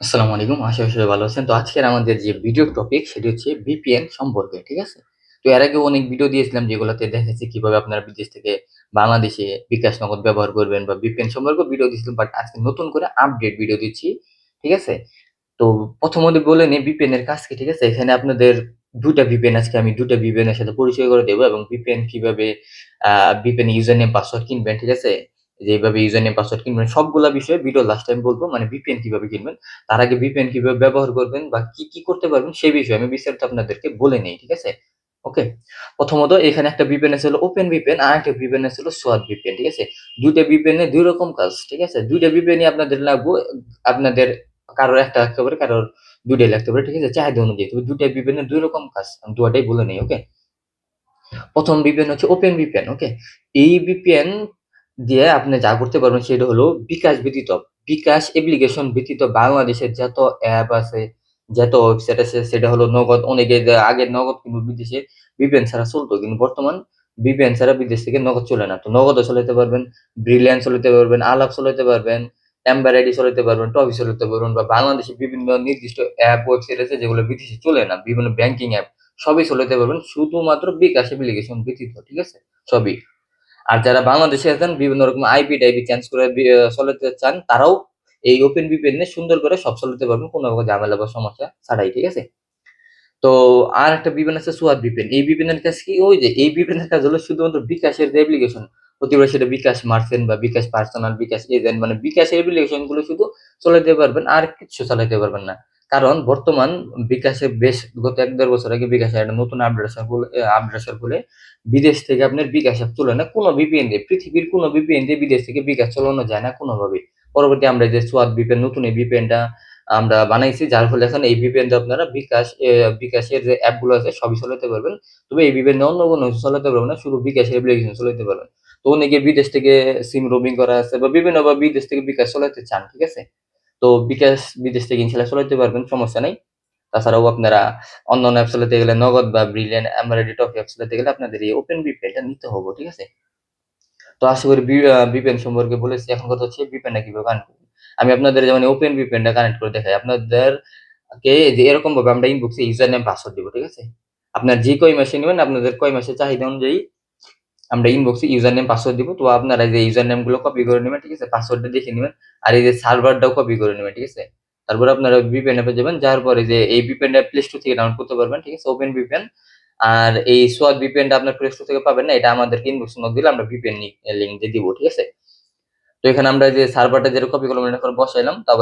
আসসালামু আলাইকুম, আশা করি ভালো আছেন। তো আজকের আমাদের যে ভিডিও টপিক সেটি হচ্ছে ভিপিএন সম্পর্কে, ঠিক আছে? তো এর আগে অনেক ভিডিও দিয়েছিলাম যেগুলোতে দেখাচ্ছি কীভাবে আপনারা বিদেশ থেকে বাংলাদেশে বিকাশ নগদ ব্যবহার করবেন বা ভিপিএন সম্পর্কে ভিডিও দিয়েছিলাম বাট আজকে নতুন করে আপডেট ভিডিও দিচ্ছি, ঠিক আছে? তো প্রথমত বলে নিই ভিপিএন এর কাজ কি, ঠিক আছে? এখানে আপনাদের দুটা ভিপিএন আজকে আমি দুটা ভিপিএন এর সাথে পরিচয় করে দেবো এবং ভিপিএন কীভাবে ভিপিএন ইউজার নেম পাসওয়ার্ড কিনবেন, ঠিক আছে? যেভাবে ইউজার নেম পাসওয়ার্ড কিনবেন, সবগুলা বিষয়ে ভিডিও লাস্ট টাইম বলব মানে ভিপিএন কীভাবে কিনবেন, তার আগে ভিপিএন কীভাবে ব্যবহার করবেন বা কি কি করতে পারবেন, সেই বিষয়ে আমি বিস্তারিত আপনাদেরকে বলে নেই, ঠিক আছে? ওকে প্রথমত এখানে একটা ভিপিএন আছে হলো ওপেন ভিপিএন আর একটা ভিপিএন আছে হলো সোয়াদ ভিপিএন ঠিক আছে? দুইটা ভিপিএন দুই রকম কাজ, ঠিক আছে? দুইটা ভিপিএন আপনাদের লাগবে, আপনাদের কারোর একটা লাগতে পারে, কারোর দুইটাই লাগতে পারে, ঠিক আছে? চাহিদা অনুযায়ী, তবে দুইটা ভিপিএন এর দুই রকম কাজ, আমি দুটাই বলে নেই ওকে প্রথম ভিপিএন হচ্ছে ওপেন ভিপিএন ওকে এই ভিপিএন দিয়ে আপনি যা করতে পারবেন সেটা হলো বিকাশ ব্যতীত, বিকাশ অ্যাপ্লিকেশন ব্যতীত বাংলাদেশের যত অ্যাপ আছে, যত ওয়েবসাইট আছে, সেটা হলো নগদ, অনেকে আগে নগদ কিন্তু বিদেশে ভিপিএন ছাড়া চলতো, কিন্তু বর্তমান ভিপিএন ছাড়া বিদেশ থেকে নগদ চলে না। তো নগদও চালাতে পারবেন ব্রিলিয়ান্ট চালাতে পারবেন আলাপ চালাতে পারবেন এম্বার আইডি চালাতে পারবেন টবি চালাতে পারবেন বা বাংলাদেশে বিভিন্ন নির্দিষ্ট অ্যাপ ওয়েবসাইট আছে যেগুলো বিদেশে চলে না, বিভিন্ন ব্যাংকিং অ্যাপ সবই চালাতে পারবেন, শুধুমাত্র বিকাশ অ্যাপ্লিকেশন ব্যতীত, ঠিক আছে? সবই। আর যারা বাংলাদেশে আছেন, বিভিন্ন রকম আইপি টাইপি চেঞ্জ করে চালাতে চান, তারাও এই ওপেন ভিপিএন এ সুন্দর করে সব চালাতে পারবেন, কোনো রকম ঝামেলা বা সমস্যা ছাড়াই, ঠিক আছে? তো আর একটা ভিপিএন আছে সুয়াদ ভিপিএন এই ভিপিএন কাজ কি? ওই যে, এই ভিপিএন কাজ হলো শুধুমাত্র বিকাশের যে অ্যাপ্লিকেশন প্রতিবার সেটা বিকাশ মার্চেন্ট বা বিকাশ পার্সোনাল বিকাশ এজেন্ট মানে বিকাশের অ্যাপ্লিকেশনগুলো শুধু চালাতে পারবেন, আর কিছু চালাতে পারবেন না। কারণ বর্তমান বিকাশে বেশ গত এক দেড় বছর আগে বিকাশে একটা নতুন আপডেট আসার ফলে বিদেশ থেকে আপনার বিকাশ অ্যাপ চলে না কোনো ভিপিএন দিয়ে, পৃথিবীর কোনো ভিপিএন দিয়ে বিদেশ থেকে বিকাশ চালানো যায় না কোনোভাবেই। পরবর্তী আমরা যে সোয়াদ ভিপিএন নতুন এই ভিপিএনটা আমরা বানাইছি, যার ফলে এখন এই ভিপিএন আপনারা বিকাশ বিকাশের যে অ্যাপগুলো আছে, সবই চালাতে পারবেন। তবে এই ভিপিএন অন্য কোনো চালাতে পারবেন না, শুধু বিকাশের অ্যাপ্লিকেশন চালাতে পারবেন। তো অনেকে বিদেশ থেকে সিম রোমিং করা আছে বা বিভিন্ন বা বিদেশ থেকে বিকাশ চালাতে চান, ঠিক আছে? তো বিকাশ বিদেশ থেকে ইনশাল্লাহ চালাতে পারবেন, সমস্যা নাই। তাছাড়াও আপনারা অন্য অন্য অ্যাপ চালাতে গেলে নগদ বা ব্রিলিয়ান এমারেডি টপ অ্যাপ চালাতে গেলে আপনাদের এই ওপেন ভিপিএনটা নিতে হবে, ঠিক আছে? তো আশা করি ভিপিএন সম্পর্কে বলেছি, এখন কথা হচ্ছে ভিপিএনটা কীভাবে কানেক্ট করবেন আমি আপনাদের যেমন ওপেন ভিপিএনটা কানেক্ট করে দেখাই আপনাদের কে যে এরকম ভাবে আমরা ইনবক্সে ইউজার নেম পাসওয়ার্ড দিব, ঠিক আছে? আপনার যে কয় মাসে নেবেন, আপনাদের কয় মাসের চাহিদা অনুযায়ী আমরা ইনবক্সে ইউজার নেম পাসওয়ার্ড দিব। তো আপনারা যে ইউজার নেমগুলো কপি করে নেবেন, ঠিক আছে? পাসওয়ার্ডটা দেখে নেবেন। আর এই যে সার্ভারটাও কপি করে নেবেন, ঠিক আছে? তারপর আপনারা ভিপিএন অ্যাপে যাবেন, যাওয়ার পরে যে এই ভিপিএন টা প্লে স্টোর থেকে ডাউনলোড করতে পারবেন, ঠিক আছে? ওপেন ভিপিএন আর এই সোয়াদ ভিপিএনটা আপনার প্লে স্টোর থেকে পাবেন না, এটা আমাদেরকে ইনবক্স নক দিলে আমরা ভিপিএন লিংক দিয়ে দিব, ঠিক আছে? তো এখানে আমরা যে সার্ভারটা যেটা কপি করলাম, এটা করে বসাইলাম। তারপর